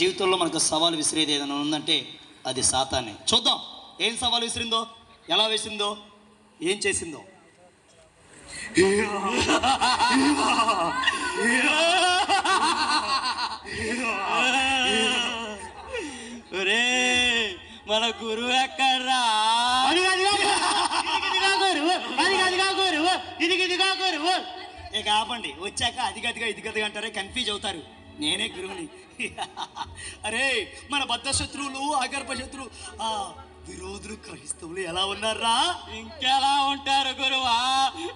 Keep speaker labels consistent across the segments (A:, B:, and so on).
A: జీవితంలో మనకు సవాలు విసిరేది ఏదైనా ఉందంటే అది సాతానే. చూద్దాం. ఏం సవాలు విసిరిందో? ఎలా వేసిందో? ఏం చేసిందో? ఒరే మన గురువు ఎక్కడ్రా?
B: ఇదిగా గురువు
A: ఇక ఆపండి. వచ్చాక అది గదిగా ఇది గదిగా అంటారే కన్ఫ్యూజ్ అవుతారు. నేనే గురువుని. అరే మన బద్ధ శత్రువులు అగర్భ శత్రువు. ఆ విరోధులు క్రైస్తవులు ఎలా ఉన్నారా
C: ఇంకెలా ఉంటారు గురువా?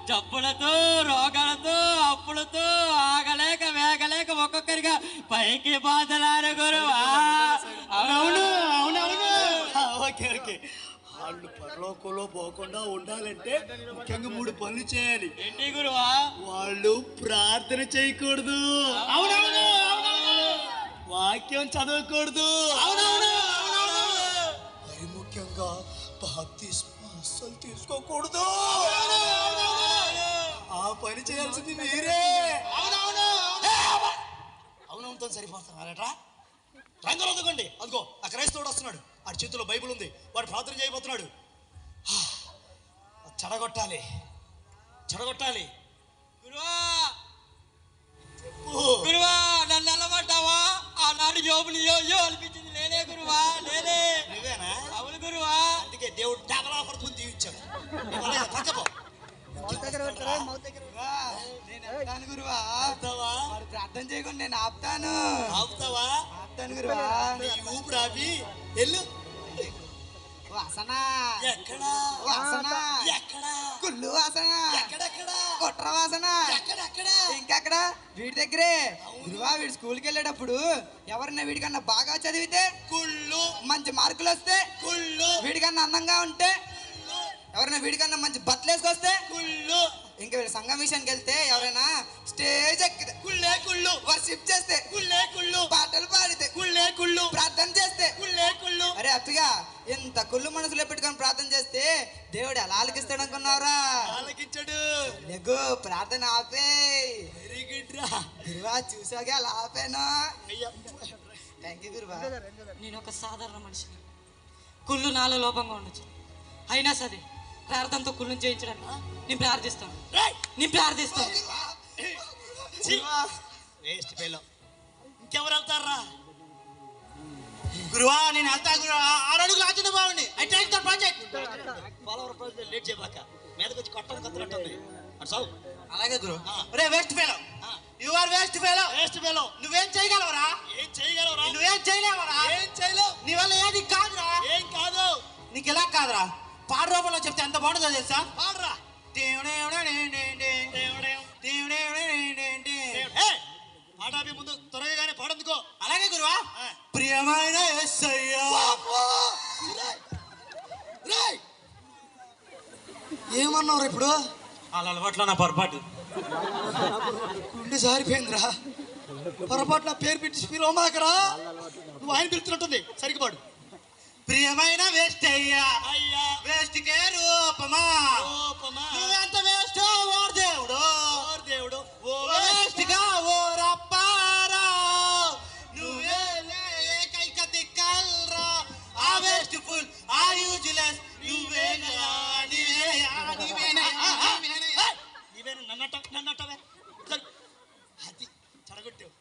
C: జబ్బులతో రోగాలతో అప్పులతో ఆగలేక వేగలేక ఒక్కొక్కరిగా పైకి బాధలారు గురువా.
B: అవును అవును. అవును.
A: ఆ, ఓకే ఓకే. వాళ్ళు పరలోకంలో పోకుండా ఉండాలంటే ముఖ్యంగా మూడు పనులు చేయాలి.
C: ఏంటి గురువా?
A: వాళ్ళు ప్రార్థన చేయకూడదు.
B: అవునవును
A: వాక్యం చదవకూడదు.
B: అవునవును
A: మరి ముఖ్యంగా బాప్తిస్మం అస్సలు తీసుకోకూడదు. ఆ పని చేయాల్సింది మీరే. అవునవుతో సరిపోతున్నారట? రంగులు అందుకోండి అదిగో ఆ క్రైస్తవుడు వస్తున్నాడు. వాడి చేతిలో బైబిల్ ఉంది. వాడు ప్రార్థన చేయబోతున్నాడు. చెడగొట్టాలి. చెడగొట్టాలి.
C: గురువా! నన్ను నిలబడ్డావా ఆనాడు యోబుని యో యో అనిపించింది. లేనే గురువా లేనే
A: నువ్వేనా?
C: అవును గురువా.
A: అందుకే దేవుడు డబల్ ఆఫర్ ముందు దీవించాడు పక్కపో
D: నేను గురువా. ప్రార్థన చేయకుండా నేను ఆపుతాను.
A: ఆపుతావా?
D: ఆపుతాను గురువా
A: నీ ఊపిరి ఆపి ఎల్లు
D: వాసన.
A: ఎక్కడా?
D: వాసన.
A: ఎక్కడా?
D: కుళ్ళు వాసన.
A: ఎక్కడెక్కడా?
D: కుట్ర వాసన.
A: ఎక్కడెక్కడ?
D: ఇంకెక్కడ? వీడి దగ్గరే. గురువా వీడు స్కూల్కి వెళ్ళేటప్పుడు ఎవరన్నా వీడికన్నా బాగా చదివితే
A: కుళ్ళు.
D: మంచి మార్కులు వస్తే
A: కుళ్ళు.
D: వీడికన్నా అందంగా ఉంటే ఎవరైనా వీడికన్నా మంచి బట్టలు వేసుకొస్తే
A: కుళ్ళు.
D: ఇంకా వీడు సంఘం విషయానికి వెళ్తే ఎవరైనా స్టేజ్ ఎక్కితే
A: కుళ్ళే కుళ్ళు
D: వర్షిప్ చేస్తే
A: కుళ్ళే కుళ్ళు
D: పాటలు పాడితే
A: కుళ్ళే కుళ్ళు
D: ప్రార్థన చేస్తే
A: కుళ్ళే కుళ్ళు.
D: అరే అప్పిగా ఇంత కుళ్ళు మనసులో పెట్టుకొని ప్రార్థన చేస్తే దేవుడు ఎలా ఆలకిస్తాడు అనుకున్నావురా?
A: ఆలకించాడు.
D: లెగ్గు ప్రార్థన ఆపే.
A: వెరీ గుడ్ రా.
D: గురువా చూసాగా అలా ఆపాను? థ్యాంక్ యూ గురువా.
C: నేను ఒక సాధారణ మనిషిని. కుళ్ళు నాలో లోపంగా ఉండొచ్చు. అయినా సరే ప్రార్థనతో కుళ్ళుని చేయించడానికి నేను ప్రార్థిస్తాను! నేను ప్రార్థిస్తాను!
A: Waste fellow. ఇంకెవరు వెళ్తారా? గురువా నేను వెళ్తా గురువా. ఆరు అడుగులు ఆచిన బాగుండి I take the project follower project late చేయబాక. మీదకి వచ్చి కొట్టడం అటు
D: అలాగే గురు. రే waste fellow. You are waste fellow.
A: Waste fellow.
D: నువ్వేం చేయగలవరా?
A: ఏం చేయగలవురా?
D: నువ్వేం చేయలేవరా?
A: ఏం చేయలేవు.
D: నీ వల్ల ఏది కాదురా.
A: ఏం కాదు.
D: నీకు ఎలా కాదురా? పాట రూపంలో చెప్తే ఎంత బాగుంటుందో తెలుసా?
A: పాడరా! పాడాపి ముందు త్వరగానే పాడందుకో.
D: అలాగే గురువా. ప్రియమైన!
A: ఏమన్నావు ఇప్పుడు?
C: వాళ్ళ అలవాట్లో నా పొరపాటు.
A: గుండె జారిపోయిందిరా. పొరపాటున పేరు పెట్టి పిలవమాకరా నువ్వు ఆయన పిలుస్తున్నట్టుంది. సరిగ్గా పాడు.
D: ప్రియమైన వేస్ట్ అయ్యా.
A: అయ్యా
D: వేస్ట్ కే రూపమా. నువ్వెంత వేస్ట్ ఓ దేవుడు.
A: ఓర్ దేవుడు
D: వేస్ట్. గా ఓ రప్పారా. నువ్వే ఏకైక దిక్కల్రా. ఆ వేస్ట్ ఫుల్ ఆ యూజ్లెస్. నీవేనయా నీవేనయా
A: నీవేనా నన్నట్ట నన్నట్టవే సరే. అది చెడగొట్టావు.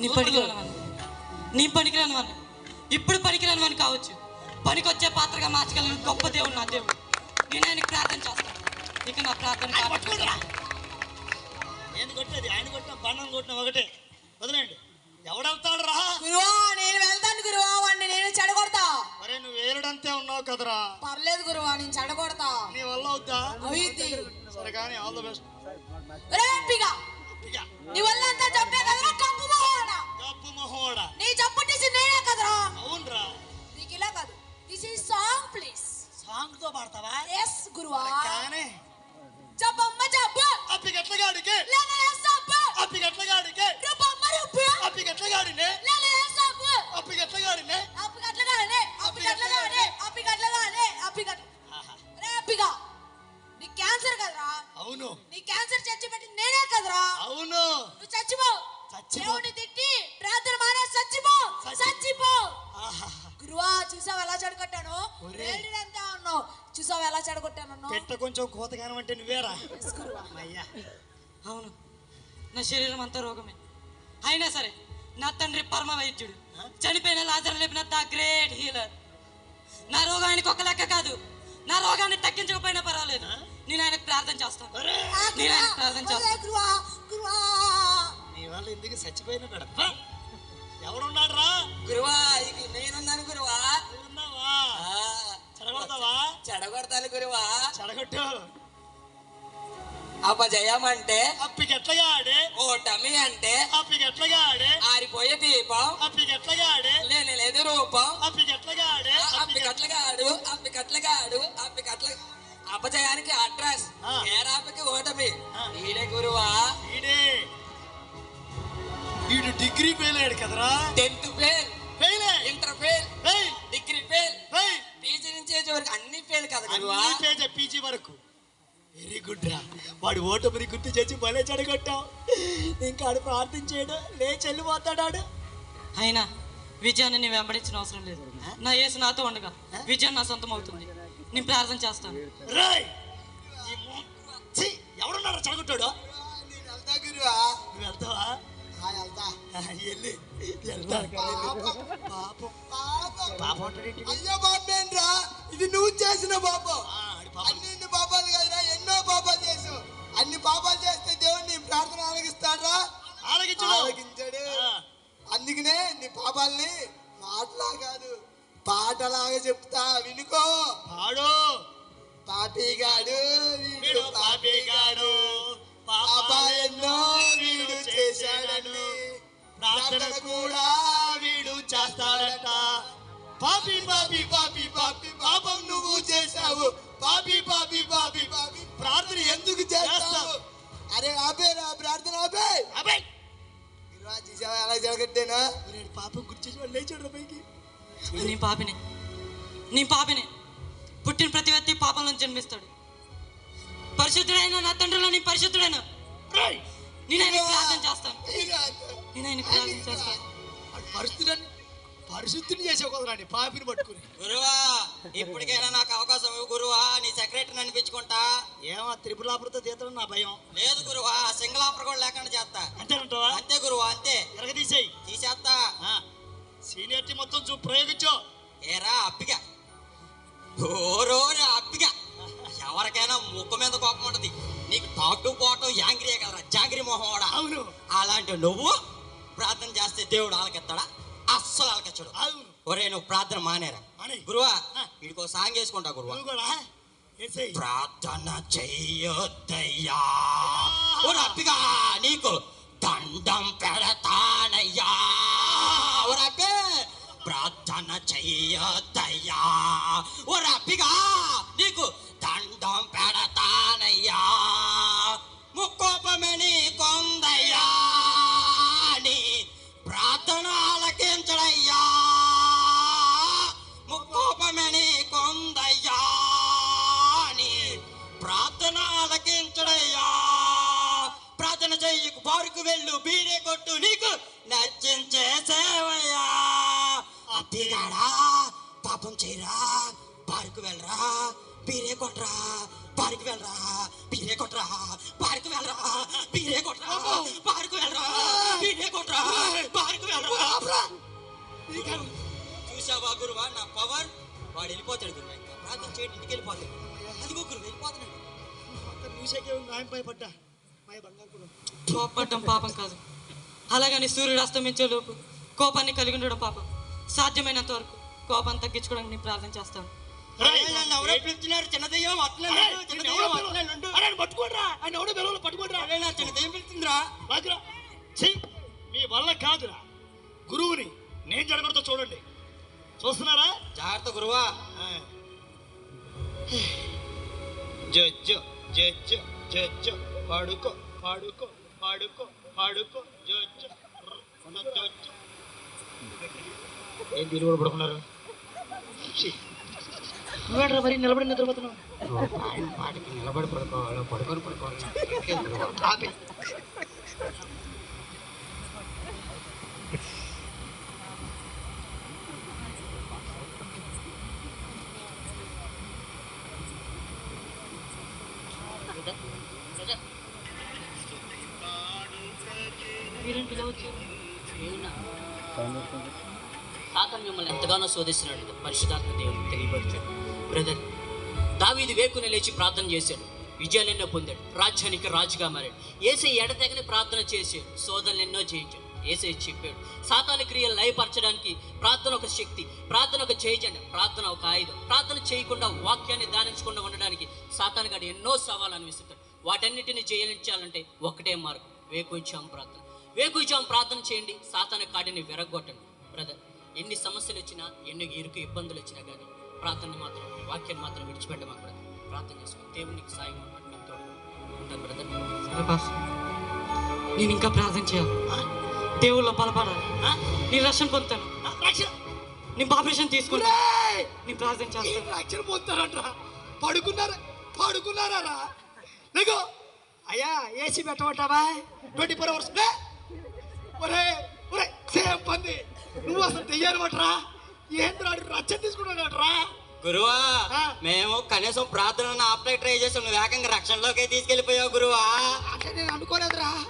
C: నీ వాడిని. నీ వాడిని. ఇప్పుడు పనికిరాని వాడిని కావచ్చు. పనికొచ్చే పాత్రగా మార్చగలిగిన గొప్ప దేవుడు నా దేవుడు. నేను ఆయనకి ప్రార్థన చేస్తాను. ఇక నా ప్రార్థన.
A: ఏంది కొట్టేది? ఆయన కొట్టిన కొట్టిన ఒకటే. వదిలేండి ఎవడెళ్తాడు రా?
E: గురువా నేను వెళ్తాను గురువా వాడిని నేను చెడగొడతా.
A: మరే నువ్వు ఏలుడంతే ఉన్నావు కదరా?
E: పర్లేదు గురువా నేను చెడగొడతా.
A: నీ వల్ల అవుద్దా?
E: అవిద్ది.
A: సరే కానీ ఆల్ ద బెస్ట్.
E: నీ వల్ల అంతా చెప్పే కదరా కప్పు మొహోడా.
A: కప్పు మొహోడా.
E: నీ చెప్పు నేనే కదరా.
A: అవునరా.
E: ఇస్ సాంగ్ ప్లీజ్
A: సాంగ్ తో పాడతావా
E: ఎస్ గురువా
A: కానీ
E: జబ్బమ్మ జబ్బు
A: అప్పిగట్లగాడికి
E: లేలే సబ్బు
A: అప్పిగట్లగాడికి
E: రుబ్బమ్మ రుబ్బు
A: అప్పిగట్లగాడిని
E: లేలే సబ్బు
A: కోతగానం అంటే నువ్వేరా. అయ్యా.
C: అవును. నా శరీరం అంతా రోగమే. అయినా సరే నా తండ్రి పరమ వైద్యుడు చనిపోయిన లాజర్ లేపిన ద గ్రేట్ హీలర్. నా రోగానికి ఒక లెక్క కాదు. నా రోగాన్ని తగ్గించకపోయినా పర్వాలేదు. నేను ఆయనకు ప్రార్థన చేస్తాను. నేను ఆయనకు ప్రార్థన చేస్తాను.
A: నీ వల్ల ఎందుకు చచ్చిపోయినాడు ఎవడున్నాడు రా
F: గురువా ఇది నేనున్నాను గురువా.
A: చెడగొడతావా
F: చెడగొడతాను గురువా.
A: చెడగొట్టు.
F: అపజయం అంటే
A: అప్పికి ఎట్లగా ఆడే
F: ఓటమి అంటే
A: అప్పికి ఎట్లగా ఆడే
F: ఆరిపోయే దీపం.
A: అప్పికి ఎట్లగా ఆడే
F: లేని లేదు రూపం.
A: అప్పికి ఎట్లగా ఆడే
F: అప్పి కట్లగాడు అప్పి కట్లగాడు అప్పి కట్ల అపజయానికి అడ్రస్. ఏరాపకి ఓటమి. ఈడే గురువా.
A: ఈడే. వీడు డిగ్రీ ఫెయిల్ అయ్యాడు కదరా. Tenth
F: fail. Fail
A: inter
F: fail. Fail
A: fail
F: PG నుంచి ఏజ్ వరకు అన్ని ఫెయిల్ కదా గురువా
A: అన్ని పేజ పీజీ వరకు. వెరీ గుడ్ రా. వాడు ఓటమిని గుర్తు చేసి భలే చెడగొట్టావు. ఇంకా ఆడు ప్రార్థించాడు లేచి వెళ్ళిపోతాడాడు
C: అయినా విజయాన్ని నేను వెంబడించిన అవసరం లేదు. నా యేసు నాతో ఉండగా విజయం నా సొంతం అవుతుంది. నేను ప్రార్థన చేస్తాను.
A: రాయ్! ఎవడున్నాడు చెడగొట్టాడు?
D: నేను వెళ్తా. గురువా
A: నువ్వు వెళ్తావా పాపం?
D: అయ్యో ఇది నువ్వు చేసిన పాపం. అన్ని పాపాలు కదరా ఎన్నో పాపాలు చేసావు. అన్ని పాపాలు చేస్తే దేవుడు నీ ప్రార్థన ఆలకిస్తాడ్రా?
A: ఆలకించడు.
D: ఆలకించాడు.
A: ఆ.
D: అందుకనే నీ పాపాల్ని మాటలా కాదు పాటలాగా చెప్తా వినుకో.
A: పాడు.
D: పాపిగాడు
A: వీడు పాపిగాడు.
D: పాపాలెన్నో వీడు చేశాడని.
A: ప్రార్థన కూడా వీడు చేస్తాడట. పాపి పాపి పాపి పాపి పాపం పాపి పాపి పాపి పాపి ప్రార్థన ఎందుకు చేస్తావు?
D: అరే ఆపేరా ప్రార్థన ఆపే.
A: అబ్బాయి
D: ఇరవై చూసావా? ఎలా జరగట్టేనా
A: నేను పాపం గుర్తు వాళ్ళు లేచాడు పైకి.
C: నీ పాపిని. నీ పాపిని. పుట్టిన ప్రతి వ్యక్తి పాపంలో జన్మిస్తాడు. పరిశుద్ధుడైన నా తండ్రిలో నీ పరిశుద్ధుడైన. నేను ఆయన ప్రార్థన చేస్తాను. నేను ఆయన ప్రార్థన చేస్తాను.
A: పరిశుద్ధుడని పరిశుద్ధిని చేసే కుదరండి పాపిని పట్టుకుని.
F: గురువా ఇప్పటికైనా నాకు అవకాశం ఇవ్వు గురువా నీ సెక్రటరీని అనిపించుకుంటా.
A: ఏమో త్రిపులాపురతో తీతడం నా భయం.
F: లేదు గురువా సింగిల్ ఆఫర్ కూడా లేకుండా చేస్తా.
A: అంతేనంటావా
F: అంతే గురువా అంతే.
A: ఎరగదీసేయి.
F: తీసేస్తా.
A: సీనియారిటీ మొత్తం చూ ప్రయోగించు.
F: ఏరా అప్పిగా ఓరోరా అప్పిగా ఎవరికైనా ముక్కు మీద కోపం ఉంటది. నీకు టాటు పోవటం యాంగ్రీయే కదరా జాంగ్రీ మొహం వాడా.
A: అవును.
F: అలాంటి నువ్వు ప్రార్థన చేస్తే దేవుడు ఆలకెత్తాడా? అస్సలు ఒరే నువ్వు ప్రార్థన మానేరా. గురువా. వీడికో సాంగ్ వేసుకుంటా గురువా. ప్రార్థన చెయ్యొద్దయ్యా. రప్పిగా నీకు దండం పెడతానయ్యా. రప్పే ప్రార్థన చెయ్యొద్దయ్యా. ఓ రప్పిగా చెయ్యకు పార్కు వెళ్ళు బీడే కొట్టు నీకు నచ్చించే సేవయ్యా. అత్తిగాడా పాపం చేయరా పార్కు వెళ్ళరా బీరే కొట్రా పార్కు వెళ్ళరా బీరే కొట్రా పార్కు వెళ్ళరా బీరే కొట్రా పార్కు వెళ్ళరా బీరే కొట్రా పార్కు వెళ్ళరా. చూసావా గురువా నా పవర్? వాడు వెళ్ళిపోతాడు గురువా ప్రార్థన చేయడం ఇంటికి వెళ్ళిపోతాడు. అదిగో గురువు వెళ్ళిపోతున్నాడు.
A: చూసాకే ఆయన భయపడ్డా?
C: కోపడటం పాపం కాదు. అలాగని సూర్యుడు అస్తమించే లోపు కోపాన్ని కలిగి ఉండడం పాపం. సాధ్యమైనంత వరకు కోపాన్ని తగ్గించుకోవడానికి నేను ప్రార్థన చేస్తాను.
F: నన్ను ఎవరో పిలుస్తున్నారు? చిన్న దెయ్యం వస్తున్నాను చిన్న దెయ్యం వస్తున్నాను
A: పట్టుకోడ్రా! ఆయన ఎవడో బెలవలో పట్టుకోడ్రా!
F: అరే నా చిన్న దెయ్యం పిలుస్తుందిరా.
A: రాజురా ఛీ! మీ వల్ల కాదురా. గురువుని నేను జరగడంతో చూడండి. చూస్తున్నారా?
F: జాగ్రత్త గురువా.
A: ఆ. జజ్జో జజ్జో జజ్జో. పాడుకో పాడుకో పాడుకో పాడుకో జజ్జో ఏంటి వీళ్ళు కూడా పడుకున్నారు. నువ్వేంట్రా మరి నిలబడి
F: ఆయన పాటికి నిలబడి పడుకోవాలి పడుకొని పడుకోవాలి
A: ఆపే
C: మీరేం పిలవచ్చు
G: సాతాను మిమ్మల్ని ఎంతగానో శోధిస్తున్నాడు పరిశుధాత్మ దేవుడు తెలియపరిచాడు. బ్రదర్ దావీది వేకున లేచి ప్రార్థన చేశాడు. విజయాలెన్నో పొందాడు. రాజ్యానికి రాజుగా మారాడు. ఏసై ఎడతెగని ప్రార్థన చేశాడు. శోధనలు ఎన్నో చేయించాడు. ఏసై చెప్పాడు సాతాన క్రియలు లయపరచడానికి ప్రార్థన ఒక శక్తి ప్రార్థన ఒక చేయజండి ప్రార్థన ఒక ఆయుధం. ప్రార్థన చేయకుండా వాక్యాన్ని దానించకుండా ఉండడానికి సాతాను గడు ఎన్నో సవాలు అనిపిస్తాడు వాటన్నిటిని జయించాలంటే ఒకటే మార్గం వేకుచాం ప్రార్థన. వేకుచాం ప్రార్థన చేయండి. సాతాన కాడిని విరగొట్టండి బ్రదర్ ఎన్ని సమస్యలు వచ్చినా ఎన్ని ఇరుకు ఇబ్బందులు వచ్చినా కానీ ప్రార్థన మాత్రం వాక్యం మాత్రం విడిచిపెట్టమా బ్రదర్ ప్రార్థన చేసుకోండి దేవునికి సాయం బ్రదర్
C: నేను ఇంకా ప్రార్థన చేయాలి. దేవుళ్ళ బలపడాలి. నేను రక్షణ పొందుతాను. నేను ఆపరేషన్ తీసుకుంటాను నేను ప్రార్థన చేస్తాను.
A: రక్షణ పోతారంట్రా పడుకున్నారా? పడుకున్నారా అయ్యా ఏసీ పెట్టమంటావా? Twenty four hours. ఒరే నువ్వు అసలు తెయ్యారమట్రా? ఏంట్రా రచ్చన తీసుకున్నాడట్రా?
F: గురువా. మేము కనీసం ప్రార్థన ఆపలే ట్రై చేసాం. ఏకంగా రక్షణలోకి తీసుకెళ్ళిపోయావు గురువా.
A: అంటే నేను అనుకోలేదురా.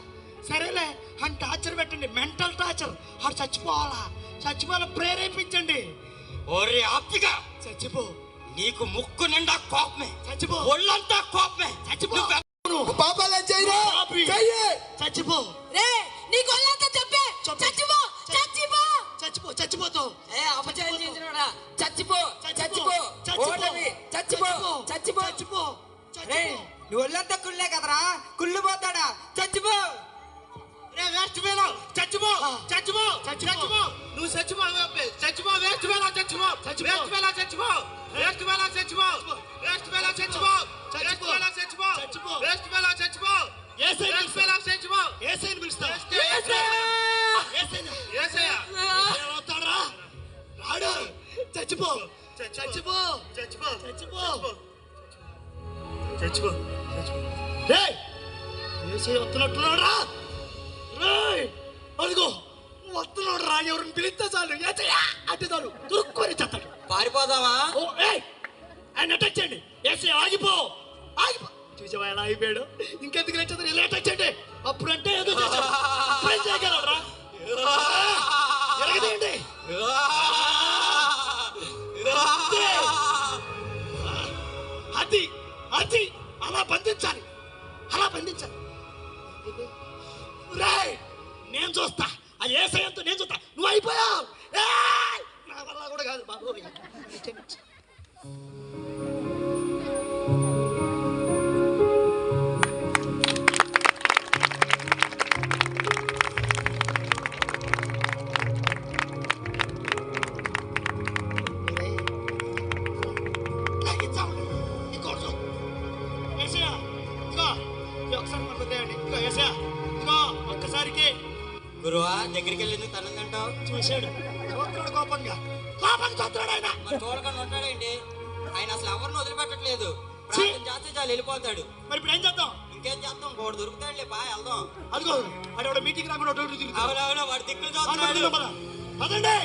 A: సరేలే అని టార్చర్ పెట్టండి. Mental torture. ఆడు చచ్చిపోవాలా? చచ్చిపోవాలా? ప్రేరేపించండి.
F: ఓరి ఆప్తిగా
A: చచ్చిపో.
F: నీకు ముక్కు నిండా కోపమే.
A: చచ్చిపో.
F: ఒళ్ళంతా కోపమే.
A: చచ్చిపో.
F: నువ్వు
A: పాపాలే చేయరా చచ్చిపో.
E: రే నీ గొల్లంతా చెప్పే. చచ్చిపో. చచ్చిపో
A: చచ్చిపోతావు
G: ఏ అపచయం చేసినోడా చచ్చిపో
A: చచ్చిపో
G: ఓటమి చచ్చిపో చచ్చిపో
A: చచ్చిపో.
D: నువ్వు ఒళ్ళంతా కుళ్ళే కదరా? కుళ్ళు పోతాడా? చచ్చిపో.
B: రే వేస్ట్ వేలో చచ్చిపో చచ్చిపో చచ్చిపో. నువ్వు చచ్చిపో చచ్చిపో. వేస్ట్ వేలో చచ్చిపో. వేస్ట్ వేలో చచ్చిపో. వేస్ట్ వేలో చచ్చిపో.
A: దురుక్కొని చెత్తాడు
F: పారిపోదామా?
A: ఓ ఏయ్! ఆయన చేయండి. ఏసై ఆగిపో. ఆగిపో. చూసావా ఎలా అయిపోయాడు ఇంకెందుకు లేచదు ఇలా చేయండి. అప్పుడంటే ఏదో చేయగలరా ఎరగదేయండి. అది అది అలా బంధించాలి. అలా బంధించాలి. రాయ్ నేను చూస్తా. అది ఏ సయంతో నేను చూస్తా. నువ్వు అయిపోయావు. కాదు బాబు.
F: గురువా దగ్గరికి వెళ్ళి ఎందుకు తనందంటావు
A: చూశాడు. చూస్తున్నాడు కోపంగా. కోపంగా చూస్తున్నాడు ఆయన.
F: మరి చూడకుండా ఉంటాడేంటి ఆయన అసలు ఎవరిని వదిలిపెట్టట్లేదు. ప్రార్థన చేస్తే చాలు వెళ్ళిపోతాడు.
A: మరి ఇప్పుడు ఏం చేద్దాం?
F: ఇంకేం చేద్దాం? కోడు దొరుకుతాడులే బా వెళ్దాం.
A: అదిగో మీటింగ్ రాకుండా అటు ఇటు తిరుగుతాడు.
F: అవునవును వాడు దిక్కులు చూస్తున్నాడు.
A: పద. పదండి!